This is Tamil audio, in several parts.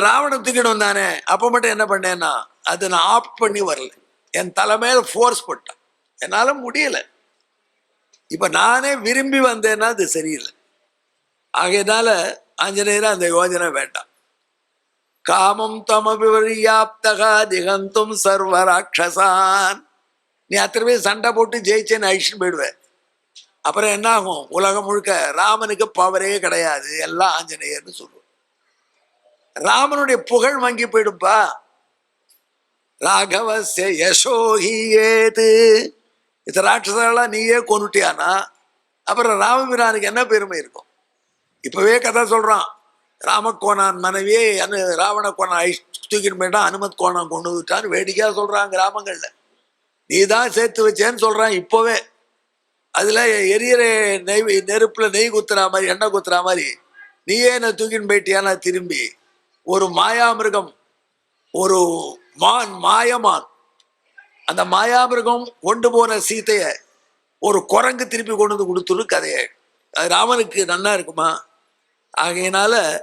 ராவணன் தூக்கிட்டு வந்தானே அப்ப மட்டும் என்ன பண்ணேன்னா அதை நான் ஆஃப் பண்ணி வரல. என் தலைமையில ஃபோர்ஸ் போட்டான். என்னால முடியல. இப்ப நானே விரும்பி வந்தேன்னா அது சரியில்லை. ஆகையினால ஆஞ்சநேயர் அந்த யோஜனை வேண்டாம். காமம் தமபிவரியாப்தகா திகந்தும் சர்வ ராட்சசான் நீ அத்தனை பேர் சண்டை போட்டு ஜெயிச்சேன்னு அழிச்சுட்டு போயிடுவேன். அப்புறம் என்ன ஆகும் உலகம் முழுக்க ராமனுக்கு பவரே கிடையாது. எல்லாம் ஆஞ்சநேயர்னு சொல்லுவோம். ராமனுடைய புகழ் வங்கி போயிடும்பா. ராகவச யசோஹி ஏது? இந்த ராட்சசாலாம் நீயே கொண்டுட்டியானா அப்புறம் ராமபிரானுக்கு என்ன பெருமை இருக்கும்? இப்பவே கதை சொல்றான். ராமக்கோணான் மனைவியே அனு ராவண கோணம் ஐ தூக்கிட்டு போயிட்டான் அனுமத் கோணம் கொண்டு விட்டான்னு வேடிக்கையாக சொல்கிறான் கிராமங்களில் நீ தான் சேர்த்து வச்சேன்னு சொல்கிறான் இப்போவே. அதில் எரியற நெய் நெருப்பில் நெய் குத்துறா மாதிரி எண்ணெய் குத்துறா மாதிரி நீயே என்னை தூக்கின்னு போயிட்டியானா திரும்பி ஒரு மாயாமிருகம் ஒரு மான் மாயமான் அந்த மாயாமிருகம் கொண்டு போன சீத்தைய ஒரு குரங்கு திருப்பி கொண்டு வந்து கொடுத்துரு கதையை. அது ராமனுக்கு நன்னா இருக்குமா? ஆகையினால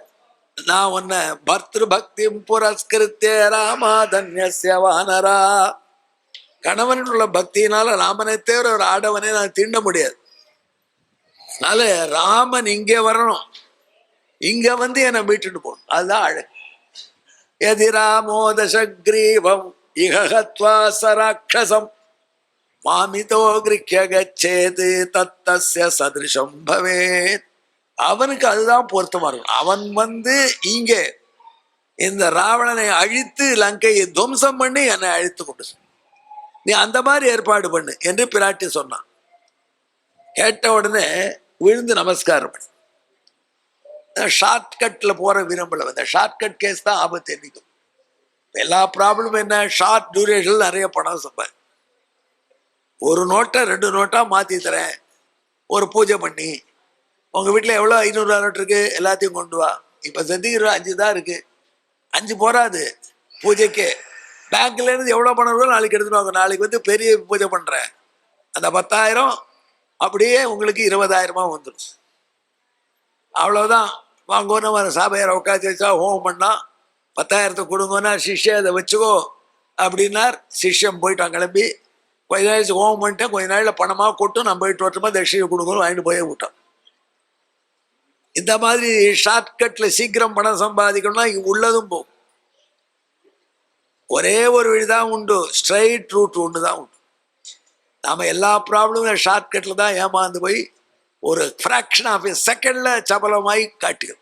நான் உன்னை பர்திரு பக்தி புரஸ்கிருத்திய ராமாதன்யஸ்ய வானரா. கணவன் உள்ள பக்தியினால ராமனை தேவர ஒரு ஆடவனை நான் தீண்ட முடியாது. அதனால ராமன் இங்கே வரணும். இங்க வந்து என்னை மீட்டுட்டு போகணும். அதுதான் அழகு. எதிராமோதசக்ரீவம் இகத்வா சராட்சசம். மாமிதோ கிரிக்க கச்சேது தத்தஸ்ய சதிருஷம் பவேத். அவனுக்கு அதுதான் பொருத்தமா இருக்கும். அவன் வந்து இங்கே இந்த ராவணனை அழித்து லங்கையை துவம்சம் பண்ணி என்னை அழித்து கொண்டு நீ அந்த மாதிரி ஏற்பாடு பண்ணு என்று பிராட்டி சொன்னான். கேட்ட உடனே விழுந்து நமஸ்காரம் பண்ணு. ஷார்ட் போகிற போற விரும்பல. இந்த ஷார்ட்கட் கேஸ் தான் ஆபத்து என்னைக்கும் எல்லா ப்ராப்ளமும் என்ன? ஷார்ட் டியூரேஷனில் நிறைய பணம் சம்பாதி. ஒரு நோட்டை ரெண்டு நோட்டாக மாற்றி தரேன். ஒரு பூஜை பண்ணி. உங்கள் வீட்டில் எவ்வளோ ஐநூறுரூவா நோட் இருக்குது எல்லாத்தையும் கொண்டு வா. இப்போ செஞ்சுக்கிற அஞ்சு தான் இருக்குது அஞ்சு போகாது பூஜைக்கு. பேங்க்லேருந்து எவ்வளோ பணம் இருக்கோ நாளைக்கு எடுத்துன்னு வாங்க. நாளைக்கு வந்து பெரிய பூஜை பண்ணுறேன் அந்த பத்தாயிரம் அப்படியே உங்களுக்கு இருபதாயிரமா வந்துடும் அவ்வளோதான் வாங்கன்னு அவன் சாபையாரை உட்காந்து வச்சா ஹோமம் பண்ணா பத்தாயிரத்தை கொடுங்கன்னா சிஷ்ய அதை வச்சுக்கோ அப்படின்னார். சிஷ்யம் போயிட்டான் கிளம்பி. கொஞ்ச நாள் ஹோமம் பண்ணிட்டேன். கொஞ்ச நாளில் பணமாக கொட்டும் நான் போயிட்டு வரட்டுமா தட்சிணை கொடுக்கணும் வாங்கிட்டு போய் விட்டான். இந்த மாதிரி ஷார்ட்கட்டில் சீக்கிரம் பணம் சம்பாதிக்கணும்னா இங்கே உள்ளதும் போகும். ஒரே ஒரு வழிதான் உண்டு. ஸ்ட்ரைட் ரூட் ஒன்று தான் உண்டு. நாம் எல்லா ப்ராப்ளமும் ஷார்ட்கட்டில் தான் ஏமாந்து போய் ஒரு ஃப்ராக்ஷன் ஆஃப் எ செகண்ட்ல சபலமாய் காட்டிடும்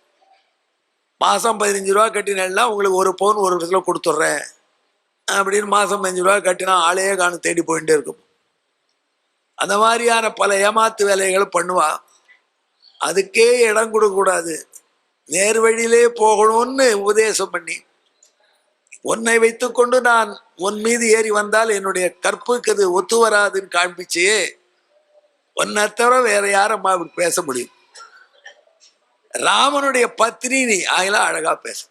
மாதம் பதினஞ்சு ரூபா கட்டினா உங்களுக்கு ஒரு பவுன் ஒரு இடத்துல கொடுத்துட்றேன். அப்படின்னு மாதம் பதினஞ்சு ரூபா கட்டினா ஆளையே காணும் தேடி போயிட்டே இருக்கும். அந்த மாதிரியான பல ஏமாத்து வேலைகளை பண்ணுவா. அதுக்கே இடம் கொடுக்கக்கூடாது. நேர் வழியிலே போகணும்னு உபதேசம் பண்ணி உன்னை வைத்துக்கொண்டு நான் உன் மீது ஏறி வந்தால் என்னுடைய கற்புக்கு அது ஒத்து வராதுன்னு காண்பிச்சே உன்னை தவிர வேற யாரும் அப்படி பேச முடியும். ராமனுடைய பத்னி நீ ஆகலாம் அழகா பேச.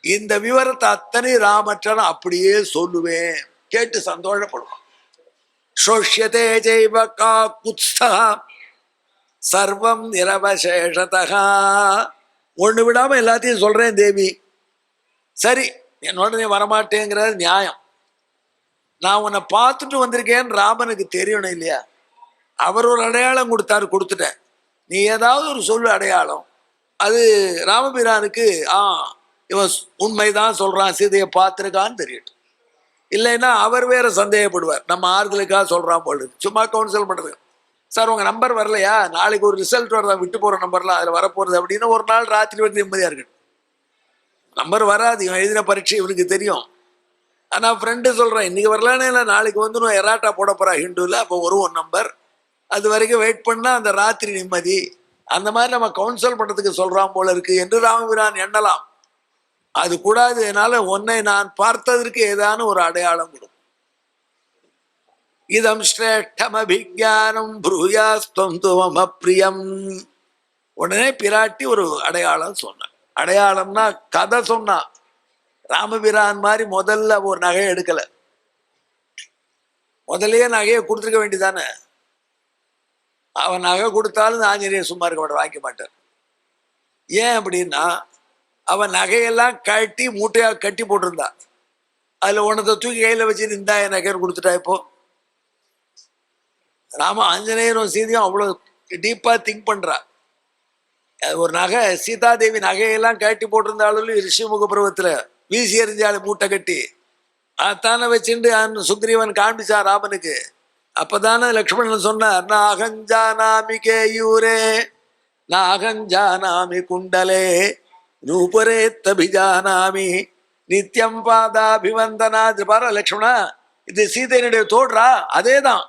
இந்த விவரத்தை அத்தனை ராமற்றன அப்படியே சொல்லுவேன். கேட்டு சந்தோஷப்படுவான். சோஷ்யதே ஜெய்வ கா சர்வம் நிரவசேஷதா ஒண்ணு விடாம எல்லாத்தையும் சொல்றேன் தேவி. சரி என்னோட நீ வரமாட்டேங்கிறது நியாயம். நான் உன்னை பார்த்துட்டு வந்திருக்கேன்னு ராமனுக்கு தெரியணும் இல்லையா? அவர் ஒரு அடையாளம் கொடுத்தாரு கொடுத்துட்டேன். நீ ஏதாவது ஒரு சொல் அடையாளம் அது ராமபிரானுக்கு ஆ இவன் உண்மைதான் சொல்றான் சீதையை பார்த்துருக்கான்னு தெரியட்டும் இல்லைன்னா அவர் வேற சந்தேகப்படுவார் நம்ம ஆறுதலுக்காக சொல்றான் போல சும்மா கவுன்சில் பண்றது. சார் உங்க நம்பர் வரலையா? நாளைக்கு ஒரு ரிசல்ட் வரதா? விட்டு போற நம்பர்லாம் அதுல வரப்போறது அப்படின்னு ஒரு நாள் ராத்திரி வந்து நிம்மதியா இருக்கட்டும். நம்பர் வராது இவன் எழுதின பரீட்சை இவனுக்கு தெரியும். ஆனா ஃப்ரெண்டு சொல்றேன் இன்னைக்கு வரலானே இல்லை நாளைக்கு வந்து நான் எராட்டா போட போறா ஹிந்துல அப்போ ஒரு ஒரு நம்பர் அது வரைக்கும் வெயிட் பண்ணால் அந்த ராத்திரி நிம்மதி. அந்த மாதிரி நம்ம கவுன்சில் பண்ணுறதுக்கு சொல்கிறான் போல இருக்கு என்று ராமபிரான் எண்ணலாம். அது கூடாது என்னால் உன்னை நான் பார்த்ததற்கு ஏதான ஒரு அடையாளம் கொடு இதம் ஸ்ரேஷ்டம் அபிஜானம் ப்ரூயாஸ்துவம் துவம் உடனே பிராட்டி ஒரு அடையாளம் சொன்னான் அடையாளம்னா கதை சொன்னான் ராமபிரான் மாதிரி முதல்ல ஒரு நகை எடுக்கல. முதல்லயே நகையை கொடுத்துருக்க வேண்டியதானே அவன் நகை கொடுத்தாலும் ஆஞ்சநேயர் சும்மா இருக்க மாட்டார் வாங்கிக்க மாட்டார். ஏன் அப்படின்னா அவன் நகையெல்லாம் கட்டி மூட்டையாக கட்டி போட்டிருந்தா. அதில் உனத்தை தூக்கி கையில் வச்சு இந்தா என் நகைன்னு கொடுத்துட்டா இப்போ. ராம ஆஞ்சநேயரும் சீதையும் அவ்வளோ டீப்பாக திங்க் பண்ணுறா அது ஒரு நகை சீதாதேவி நகையெல்லாம் கட்டி போட்டிருந்தாலும் ரிஷிமுக பருவத்தில் வீசி எறிஞ்சாலும் மூட்டை கட்டி. அதானே வச்சுட்டு அந்த சுக்ரீவன் காண்பிச்சா ராமனுக்கு. அப்பதானே லக்ஷ்மணன் சொன்னார் நாகஞ்சானாமி கேயூரே நாகஞ்சானாமி குண்டலே நூபரே தபிஜானாமி நித்யம் பாதாபிவந்தனா இது பாரு லக்ஷ்மணா இது சீதையனுடைய தோடுறா அதேதான்.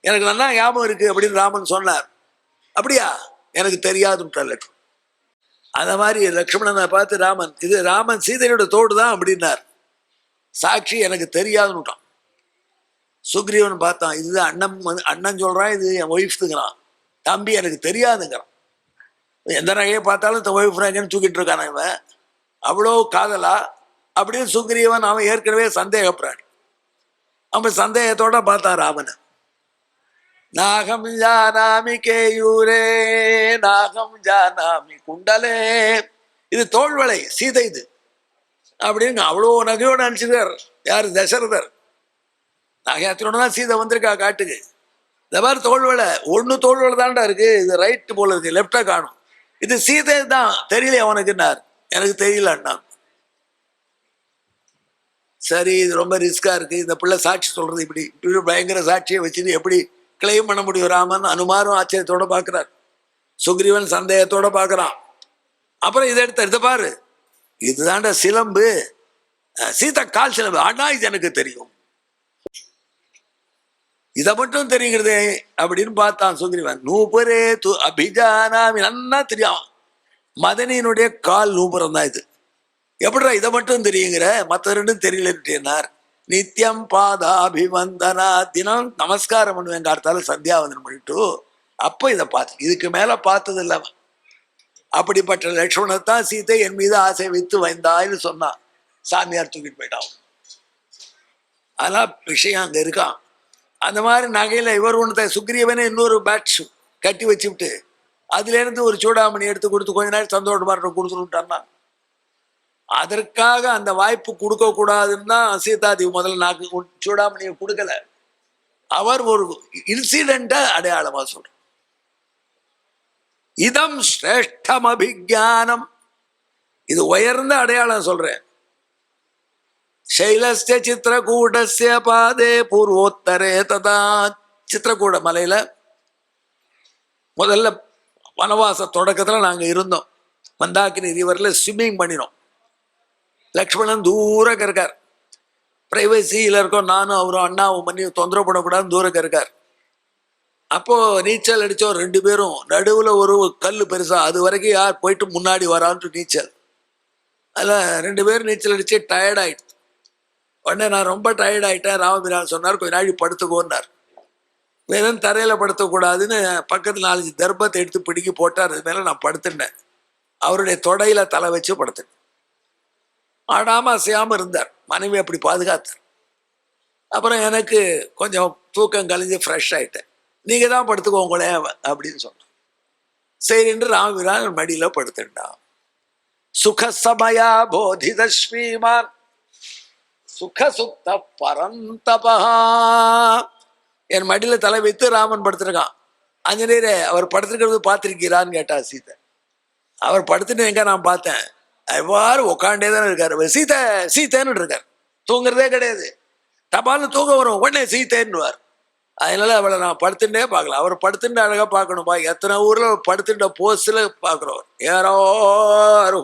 எனக்கு நல்லா ஞாபகம் இருக்கு அப்படின்னு ராமன் சொன்னார். அப்படியா? எனக்கு தெரியாதுன்றார் லக்ஷ்மணன். அந்த மாதிரி லக்ஷ்மணனை பார்த்து ராமன் இது ராமன் சீதையோட தோடு தான் அப்படின்னார். சாட்சி எனக்கு தெரியாதுன்னுட்டான். சுக்ரீவன் பார்த்தான் இது அண்ணன் அண்ணன் சொல்கிறான் இது என் ஒய்ஃப்துங்கிறான் தம்பி எனக்கு தெரியாதுங்கிறான். எந்த நகையை பார்த்தாலும் இந்த ஒய்ஃப் நகைன்னு தூக்கிட்டு இருக்கான் இவன்? அவ்வளோ காதலா? அப்படின்னு சுக்ரீவன் அவன் ஏற்கனவே சந்தேகப்படுறான். அவன் சந்தேகத்தோட பார்த்தான் ராமனை. நாகம் ஜானாமி கேயூரே நாகம் ஜானாமி குண்டலே. இது தோல்வளை சீதை இது. அப்படின்னு அவ்வளோ நகையோடு நினச்சிருக்கார் யார்? தசரதர். நகையத்தினோட தான் சீதை வந்திருக்கா காட்டுக்கு? இந்த மாதிரி தோல்வலை ஒன்று தோல்வலை தாண்டா இருக்கு. இது ரைட்டு போல இருக்கு லெஃப்டா காணும். இது சீதை தான். தெரியல அவனுக்குன்னார்? எனக்கு தெரியல அண்ணா. சரி இது ரொம்ப ரிஸ்கா இருக்கு. இந்த பிள்ளை சாட்சி சொல்றது இப்படி. இப்படி பயங்கர சாட்சியை வச்சுட்டு எப்படி கிளைம் பண்ண முடியும்? ராமன் அனுமாரும் ஆச்சரியத்தோட பார்க்குறார். சுக்ரீவன் சந்தேகத்தோட பார்க்கறான். அப்புறம் இதை எடுத்து எடுத்து பாரு. இதுதான்டா சிலம்பு. சீதா கால் சிலம்பு. ஆனால் இது எனக்கு தெரியும். இதை மட்டும் தெரியுங்கிறதே அப்படின்னு பார்த்தான் சுந்தரிவன் நூபரே து அபிஜானாமி நல்லா தெரியும். மதனியினுடைய கால் நூபுரம் தான் இது. எப்படிடா இதை மட்டும் தெரியுங்கிற? மற்ற ரெண்டும் தெரியலன்றார் நித்தியம் பாதாபிவந்தனா தினம் நமஸ்காரம் பண்ணுவேன் கார்த்தால சந்தியாவந்தனம் பண்ணிட்டு அப்போ இதை பார்த்து இதுக்கு மேலே பார்த்தது இல்லாம அப்படிப்பட்ட லட்சுமணத்தான் சீதை என் மீது ஆசை வைத்து வந்தாய்னு சொன்னான். சாமியார் தூக்கிட்டு போயிட்டான். ஆனால் விஷயம் அங்கே இருக்கான். அந்த மாதிரி நகையில இவர் ஒன்று சுக்ரீவனே இன்னொரு பேட்ச் கட்டி வச்சுவிட்டு அதுலேருந்து ஒரு சூடாமணி எடுத்து கொடுத்து கொஞ்ச நேரம் சந்தோஷமாக கொடுத்துட்டு அதற்காக அந்த வாய்ப்பு கொடுக்கக்கூடாதுன்னு தான் சீதாதேவி முதல்ல நாக்கு சூடாமணியை கொடுக்கல. அவர் ஒரு இன்சிடென்ட்டை அடையாளமா சொல்ற இதம் சிரேஷ்டம் அபிஜானம். இது உயர்ந்த அடையாளம் சொல்றேன். சைலஸ்ய சித்திரகூடஸ்ய பாதே பூர்வோத்தரே ததா சித்திரகூட மலையில முதல்ல வனவாச தொடக்கத்தில் நாங்கள் இருந்தோம். மந்தாக்கினி ரிவரில் ஸ்விம்மிங் பண்ணினோம். லக்ஷ்மணன் தூரக்க இருக்கார். பிரைவசியில் இருக்கோம். நானும் அவரும் அண்ணாவும் பண்ணி தொந்தரவு பண்ணக்கூடாதுன்னு தூரக்க இருக்கார். அப்போது நீச்சல் அடித்தோம் ரெண்டு பேரும். நடுவில் ஒரு கல் பெருசா. அது வரைக்கும் யார் போயிட்டு முன்னாடி வரான்ட்டு நீச்சல். அதில் ரெண்டு பேரும் நீச்சல் அடித்து டயர்ட் உடனே நான் ரொம்ப டயர்ட் ஆயிட்டேன். ராமபிரான் சொன்னார் கொஞ்ச நாளைக்கு படுத்துக்கோன்னார். வெறும் தரையில் படுத்தக்கூடாதுன்னு பக்கத்தில் நாலஞ்சு தர்பத்தை எடுத்து பிடிக்கி போட்டார். அது மேலே நான் படுத்துட்டேன். அவருடைய தொடையில் தலை வச்சு படுத்துட்டேன் ஆடாமல் அசையாமல் இருந்தார். மனைவி அப்படி பாதுகாத்தார். அப்புறம் எனக்கு கொஞ்சம் தூக்கம் கழிஞ்சு ஃப்ரெஷ் ஆகிட்டேன் நீங்கள் தான் படுத்துக்கோங்களே அப்படின்னு சொன்னான் சரின்னு ராமபிரான் மடியில் படுத்துட்டான். சுக சமயா போதித ஸ்ரீமான். சுகசுத்த பரந்தபா என் மடியில் தலை வைத்து ராமன் படுத்திருக்கான். ஆஞ்சநேயரே அவர் படுத்திருக்கிறது பார்த்துருக்கிறான்னு கேட்டா சீதை. அவர் படுத்துட்டு எங்க நான் பார்த்தேன். எவ்வாறு உக்காண்டே தானே இருக்காரு. அவர் சீதை சீத்தேன்னு இருக்கார். தூங்குறதே கிடையாது. தபால்னு தூங்க வரும். உடனே சீத்தேன்னுவார் அதனால அவளை நான் படுத்துட்டே பார்க்கலாம் அவர் படுத்துட்டு அழகா பார்க்கணும்பா. எத்தனை ஊர்ல படுத்துட்ட போஸ்ல பார்க்கிறோம். யாரோ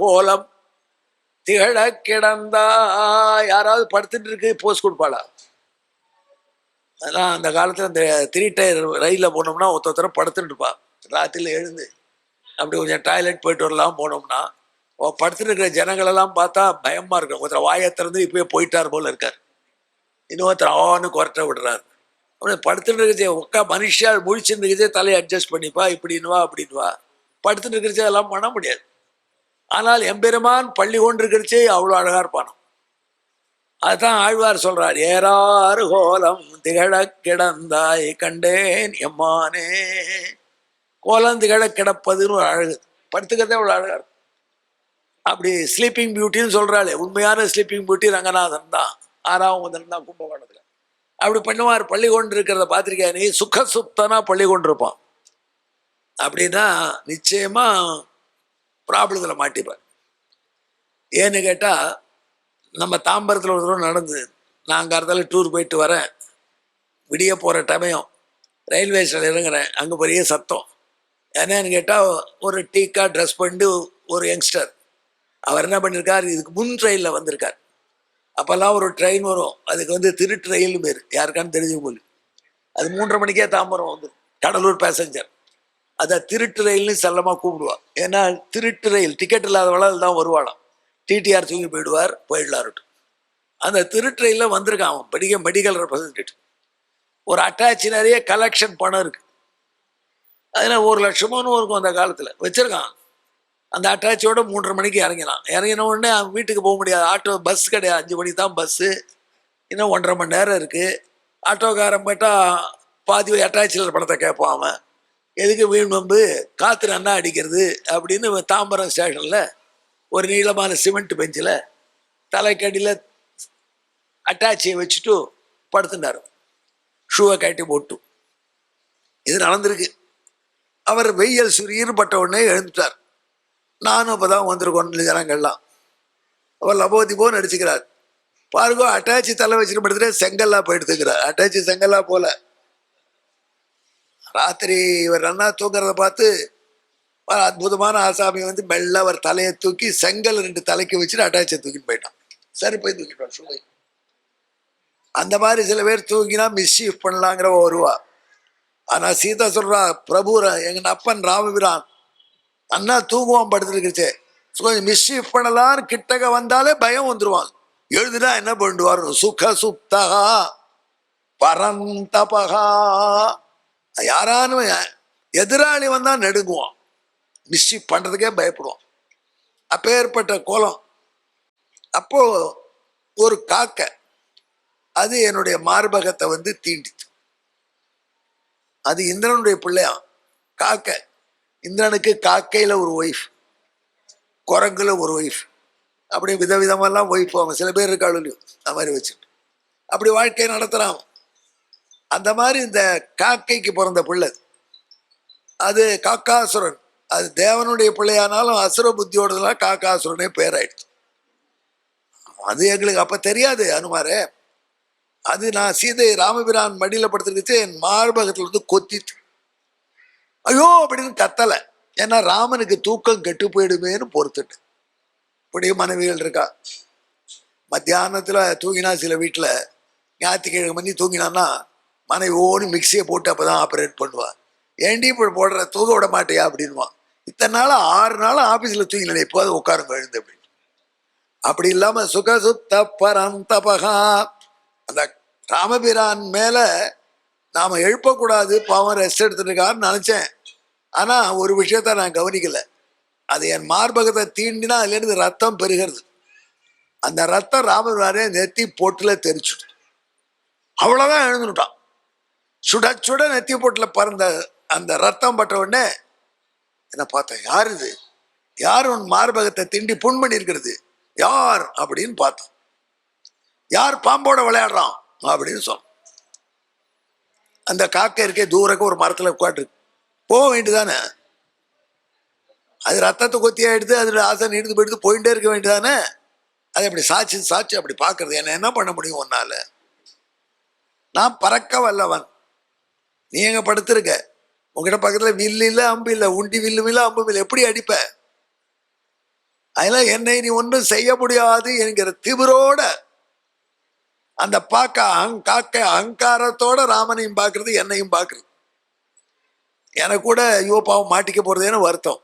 ஹோலம் திகழ கிடந்தா யாராவது படுத்துட்டு இருக்கு போஸ் கொடுப்பாளா? அதெல்லாம் அந்த காலத்துல இந்த த்ரீ டயர் ரயிலில் போனோம்னா ஒருத்தர் படுத்துட்டு இருப்பா. ராத்திரில எழுந்து அப்படி கொஞ்சம் டாய்லெட் போயிட்டு வரலாம் போனோம்னா படுத்துட்டு இருக்கிற ஜனங்களெல்லாம் பார்த்தா பயமா இருக்கும். ஒருத்தர் வாயை திறந்து இப்பயே போயிட்டார் போல இருக்கார். இன்னொருத்தர் ஆன்னு குரட்ட விடுறாரு. அப்படி படுத்துட்டு இருக்கிறச்சே உக்கா மனுஷா முழிச்சுட்டு இருக்கிறச்சே தலையை அட்ஜஸ்ட் பண்ணிப்பா இப்படின்னு வா அப்படின்னு வா. படுத்துட்டு இருக்கிறச்சே அதெல்லாம் பண்ண முடியாது. ஆனால் எம்பெருமான் பள்ளி கொண்டிருக்கிறச்சே அவ்வளோ அழகாக இருப்பானோ? அதுதான் ஆழ்வார் சொல்றார் ஏறாறு கோலம் திகழ கிடந்தாய் கண்டேன் எம்மானே. கோலம் திகழ கிடப்பதுன்னு ஒரு அழகு. படுத்துக்கிறதே அவ்வளோ அழகா இருக்கும். அப்படி ஸ்லீப்பிங் பியூட்டின்னு சொல்கிறாளே உண்மையான ஸ்லீப்பிங் பியூட்டி ரங்கநாதன் தான். ஆறாம் தான் கும்பகோணத்தில் அப்படி பண்ணுவார் பள்ளி கொண்டு இருக்கிறத பார்த்துருக்கியா நீ? சுக சுப்தனா பள்ளி கொண்டிருப்பான். அப்படின்னா நிச்சயமா ப்ராப்ளத்தில் மாட்டிப்பார் ஏன்னு கேட்டால் நம்ம தாம்பரத்தில் ஒரு தடவை நடந்தது. நான் அங்கே இடத்துல டூர் போயிட்டு வரேன். விடிய போகிற டமயம் ரயில்வே ஸ்டேஷன் இறங்குறேன். அங்கே பெரிய சத்தம். என்னன்னு கேட்டால் ஒரு டீக்கா ட்ரெஸ் பண்ணிட்டு ஒரு யங்ஸ்டர் அவர் என்ன பண்ணியிருக்கார் இதுக்கு முன் ட்ரெயினில் வந்திருக்கார். அப்போல்லாம் ஒரு ட்ரெயின் வரும். அதுக்கு வந்து திருட்டு ரயில்னு பேர். யாருக்கான்னு தெரிஞ்சு போலி அது மூன்றரை மணிக்கே தாம்பரம் வந்து கடலூர் பேசஞ்சர் அதை திருட்டு ரயில்னு செல்லமாக கூப்பிடுவா. ஏன்னா திருட்டு ரயில் டிக்கெட் இல்லாதவளால் தான் வருவாளாம். டிடிஆர் தூங்கி போயிடுவார் போயிடலாருட்டும் அந்த திருட்டு ரயிலில் வந்திருக்கான் அவன். படிக்க மெடிக்கல் ரெப்ரசன்டேட்டிவ் ஒரு அட்டாச்சு நிறைய கலெக்ஷன் பணம் இருக்குது அதில் ஒரு லட்சமோன்னு இருக்கும் அந்த காலத்தில். வச்சிருக்கான். அந்த அட்டாச்சியோட மூன்றரை மணிக்கு இறங்கினான். இறங்கின உடனே அவன் வீட்டுக்கு போக முடியாது. ஆட்டோ பஸ் கிடையாது. அஞ்சு மணிக்கு தான் பஸ்ஸு இன்னும் ஒன்றரை மணி நேரம் இருக்குது ஆட்டோக்காரன் போயிட்டால் பாதி அட்டாச்சியில் பணத்தை கேட்பான் அவன். எதுக்கு வீண் வம்பு? காற்று நன்னா அடிக்கிறது அப்படின்னு தாம்பரம் ஸ்டேஷனில் ஒரு நீளமான சிமெண்ட் பெஞ்சில் தலைக்கடியில் அட்டாச்சியை வச்சுட்டு படுத்துட்டார். ஷூவை கட்டி போட்டு. இது நடந்திருக்கு. அவர் வெயில் சுரீர் பட்ட உடனே எழுந்துட்டார். நானும் இப்போ தான் வந்திருக்கோம் ஜனங்கள்லாம். அவர் லபோதி போன்னு நடிச்சுக்கிறார். பாருங்க அட்டாச்சி தலை வச்சுட்டு படுத்துட்டு செங்கல்லா போயிடுத்துக்கிறார் அட்டாச்சி செங்கல்லா போல. ராத்திரி இவர் நன்னா தூங்குறத பார்த்து ஒரு அற்புதமான ஆசாமி வந்து மெல்ல அவர் தலையை தூக்கி செங்கல் ரெண்டு தலைக்கு வச்சுட்டு அட்டாச்சை தூக்கிட்டு போயிட்டான். சரி போய் தூக்கிட்டான் சுவை. அந்த மாதிரி சில பேர் தூங்கினா மிஸ்ஷீஃப் பண்ணலாங்கிற வருவா ஆனால் சீதா சொல்றா பிரபு எங்கள் அப்பன் ராமபிரான் அண்ணா தூங்குவான் படுத்துருக்குச்சே கொஞ்சம் மிஸ்ஷீஃப் பண்ணலான்னு கிட்டக்க வந்தாலே பயம் வந்துருவான். எழுதுனா என்ன பண்ணுவார்? சுக சுப்தகா பரந்தபகா. யாரானும் எதிராளி வந்தால் நெடுங்குவான். மிஸ்ஷீஃப் பண்ணுறதுக்கே பயப்படுவான். அப்பேற்பட்ட கோலம். அப்போது ஒரு காக்கை அது என்னுடைய மார்பகத்தை வந்து தீண்டிச்சு அது இந்திரனுடைய பிள்ளையா? காக்கை. இந்திரனுக்கு காக்கையில் ஒரு ஒய்ஃப் குரங்குல ஒரு ஒய்ஃப் அப்படி விதவிதமெல்லாம் ஒய்ஃப் அவன் சில பேர் இருக்காள் இல்லையோ? அந்த மாதிரி வச்சுட்டு அப்படி வாழ்க்கையை நடத்துகிறான் அந்த மாதிரி இந்த காக்கைக்கு பிறந்த பிள்ளை. அது காக்காசுரன். அது தேவனுடைய பிள்ளையானாலும் அசுர புத்தியோடதுலாம் காக்காசுரனே பேராயிடுச்சு. அது எங்களுக்கு அப்போ தெரியாது அனுமாரே. அது நான் சீதை ராமபிரான் மடியில் படுத்துக்கிச்சு என் மார்பகத்துல இருந்து கொத்திட்டு ஐயோ அப்படின்னு கத்தலை. ஏன்னா ராமனுக்கு தூக்கம் கெட்டு போயிடுமேன்னு பொறுத்துட்டு. இப்படியும் மனைவிகள் இருக்கா. மத்தியானத்தில் தூங்கினா சில வீட்டில் ஞாயிற்றுக்கிழமை மணி தூங்கினான்னா மனைவோடு ஓடி மிக்சியை போட்டு அப்போ தான் ஆப்ரேட் பண்ணுவான். ஏண்டி இப்போ போடுற? தூங்க விட மாட்டியா? அப்படின்வான் இத்தனை நாள் ஆறு நாள் ஆஃபீஸில் தூங்கினேன். எப்போது உட்காருங்க எழுந்து அப்படின்னு. அப்படி இல்லாமல் சுகசுத்த பரந்தபகா. அந்த ராமபிரான் மேலே நாம் எழுப்பக்கூடாது. பாவம் ரெஸ்ட் எடுத்துருக்காருன்னு நினச்சேன். ஆனால் ஒரு விஷயத்த நான் கவனிக்கலை. அது என் மார்பகத்தை தீண்டினா அதுலேருந்து ரத்தம் பெருகிறது. அந்த ரத்தம் ராமபிரானே நெத்தி பொட்டில் தெரிச்சுட்டு அவ்வளோதான் எழுந்துட்டான். சுட சுட நெத்தி போட்டில் பறந்த அந்த ரத்தம் பட்ட உடனே என்னை பார்த்தேன் யார் இது? யார் உன் மார்பகத்தை திண்டி புண் பண்ணியிருக்கிறது? யார்? அப்படின்னு பார்த்தோம் யார் பாம்போட விளையாடுறான்? அப்படின்னு சொன்னோம் அந்த காக்கை இருக்கே தூரக்கு ஒரு மரத்தில் உட்காட்டு போக வேண்டியதானே அது ரத்தத்தை கொத்தி எடுத்து அதில் ஆசை இழுத்து போயிடுது போயிட்டே இருக்க வேண்டியதானே அதை அப்படி சாட்சி சாட்சி அப்படி பார்க்கறது. என்ன என்ன பண்ண முடியும் உன்னால்? நான் பறக்க வல்லவன். நீ எங்க படுத்திருக்க? உங்ககிட்ட பக்கத்துல வில்லு இல்லை அம்பு இல்லை உண்டி வில்லும் இல்லை அம்பும் இல்லை. எப்படி அடிப்ப? அதெல்லாம் என்னை நீ ஒன்றும் செய்ய முடியாது என்கிற திமிரோட அந்த பாக்க அஹங் காக்க அகங்காரத்தோட ராமனையும் பார்க்கறது என்னையும் பார்க்கறது எனக்கு கூட ஐயோ பாவம் மாட்டிக்க போறதேன்னு வருத்தம்.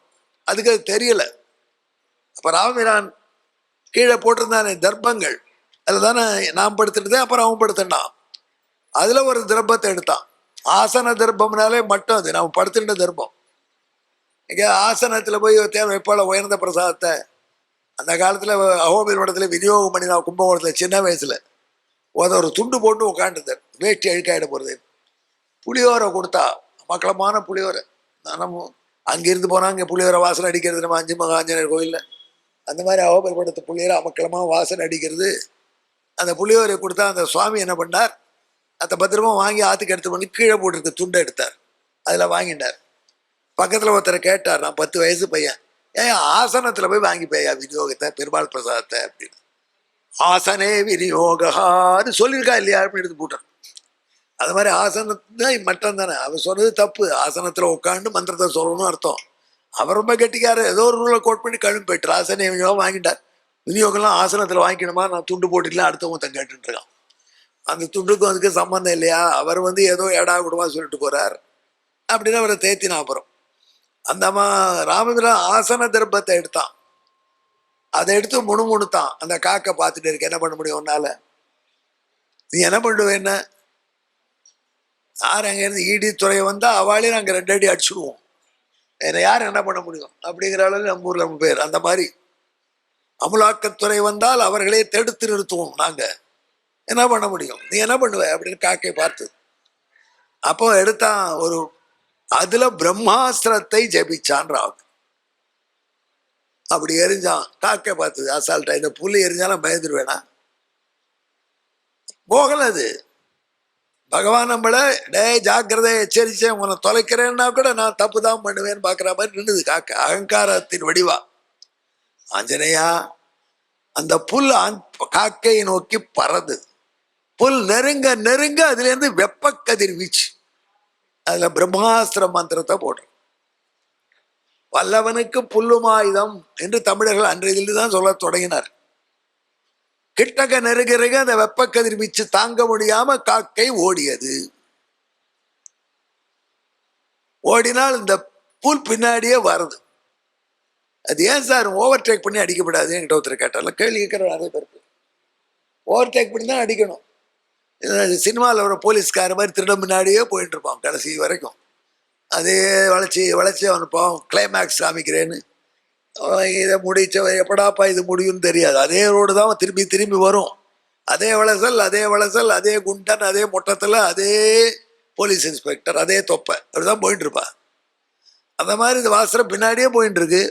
அதுக்கு அது தெரியல. அப்ப ராமபிரான் கீழே போட்டிருந்தானே தர்ப்பங்கள். அதில் தானே நான் படுத்துட்டதே அப்புறம் அவன் படுத்துட்டான் அதில் ஒரு திரப்பத்தை எடுத்தான். ஆசன தர்ப்பம்னாலே மட்டும் அது நம்ம படுத்துட்ட தர்ப்பம். இங்கே ஆசனத்தில் போய் தேவை வைப்பால உயர்ந்த பிரசாதத்தை அந்த காலத்தில் அகோபில் மடத்தில் விநியோகம் பண்ணி நான் கும்பகோணத்தில் சின்ன வயசில் அதை ஒரு துண்டு போட்டு உட்காந்துருந்தேன் வேஷ்டி அழுக்காயிட போகிறது புளியோரை கொடுத்தா மக்களமான புளியோரை. நம்ம அங்கிருந்து போனால் அங்கே புளியோரை வாசனை அடிக்கிறது நம்ம அஞ்சு மகாஞ்சனர் கோயிலில். அந்த மாதிரி அகோபில் மடத்து புளியோரை அமக்கலமாக வாசனை அடிக்கிறது. அந்த புளியோரை கொடுத்தா அந்த சுவாமி என்ன பண்ணார்? அதை பத்திரமா வாங்கி ஆற்றுக்கு எடுத்து பண்ணி கீழே போட்டிருக்க துண்டை எடுத்தார். அதில் வாங்கிட்டார் பக்கத்தில் ஒருத்தரை கேட்டார் நான் பத்து வயசு பையன். ஏன் ஆசனத்தில் போய் வாங்கிப்பேயா விநியோகத்தை பெருமாள் பிரசாதத்தை? அப்படின்னு. ஆசனே விநியோகான்னு சொல்லியிருக்கா இல்லையா? அப்படின்னு எடுத்து போட்டான் அது மாதிரி ஆசனத்தை மட்டம் தானே. அவர் சொன்னது தப்பு. ஆசனத்தில் உட்காந்து மந்திரத்தை சொல்லணும்னு அர்த்தம். அவர் ரொம்ப கெட்டிக்காரு ஏதோ ஒரு ரூலை கோட் பண்ணி கழும்பு போயிட்டு ஆசனே விநியோகம் வாங்கிட்டார். விநியோகம்லாம் ஆசனத்தில் வாங்கிக்கணுமா? நான் துண்டு போட்டுக்கலாம் அடுத்தவங்க கேட்டுட்டு இருக்கான். அந்த துண்டுக்கும் அதுக்கு சம்மந்தம் இல்லையா? அவர் வந்து ஏதோ ஏடா கூடமா சொல்லிட்டு போறார். அப்படின்னு அவரை தேத்தினா அப்புறம். அந்த அம்மா ராமபிரான் ஆசன திருப்பத்தை எடுத்தான். அதை எடுத்து முணுமுணுத்தான். அந்த காக்கை பார்த்துட்டு இருக்க என்ன பண்ண முடியும் உன்னால? நீ என்ன பண்ணுவ என்ன? யார் அங்கேருந்து ஈடி துறை வந்தால் அவளே நாங்கள் ரெண்டு அடி அடிச்சுடுவோம். என்னை யார் என்ன பண்ண முடியும்? அப்படிங்கிற அளவில் நம்ம ஊரில் நம்ம பேர். அந்த மாதிரி. அமலாக்கத்துறை வந்தால் அவர்களே தடுத்து நிறுத்துவோம் நாங்கள் என்ன பண்ண முடியும்? நீ என்ன பண்ணுவ? அப்படின்னு காக்கை பார்த்து. அப்போ எடுத்தான் ஒரு அதுல பிரம்மாஸ்திரத்தை ஜபிச்சான் ராகு. அப்படி எரிஞ்சான். காக்கை பார்த்து அசால்ட்டா இந்த புல் எரிஞ்சாலும் பயந்துருவேனா? போகல அது. பகவான் நம்மளை டே ஜாக்கிரதை எச்சரிச்சேன் உன்னை தொலைக்கிறேன்னா கூட நான் தப்பு தான் பண்ணுவேன்னு பார்க்குற மாதிரி நின்றுது காக்க. அகங்காரத்தின் வடிவா. ஆஞ்சநேயா அந்த புல் ஆஞ்- காக்கையை நோக்கி பறது புல் நெருங்க நெருங்க அதுலேருந்து வெப்ப கதிர்வீச்சு அதில் பிரம்மாஸ்திர மந்திரத்தை போடுறோம். வல்லவனுக்கு புல்லுமாயுதம் என்று தமிழர்கள் அன்றையிலிருந்து தான் சொல்ல தொடங்கினார். கிட்டக்க நெருகிறக அந்த வெப்ப கதிர்வீச்சு தாங்க முடியாம காக்கை ஓடியது. ஓடினால் இந்த புல் பின்னாடியே வருது. அது ஏன் சார் ஓவர்டேக் பண்ணி அடிக்கப்படாது என்கிட்ட ஒருத்தர் கேட்டால கேள்வி கேட்குற நிறைய பேருக்கு. ஓவர்டேக் பண்ணி தான் அடிக்கணும். சினிமாவில் ஒரு போலீஸ்கார மாதிரி திருட முன்னாடியே போயிட்டு இருப்பான் கடைசி வரைக்கும். அதே வளைச்சி வளைச்சி அவன் பாவம் கிளைமேக்ஸ் காமிக்கிறேன்னு இதை முடிச்ச எப்படாப்பா இது முடியும்னு தெரியாது. அதே ரோடு தான் திரும்பி திரும்பி வரும். அதே வளசல் அதே வளசல் அதே குண்டன் அதே மொட்டத்தில் அதே போலீஸ் இன்ஸ்பெக்டர் அதே தொப்பை. அப்படிதான் போயிட்டு இருப்பா அந்த மாதிரி இந்த வாசனை பின்னாடியே போயிட்டுருக்கு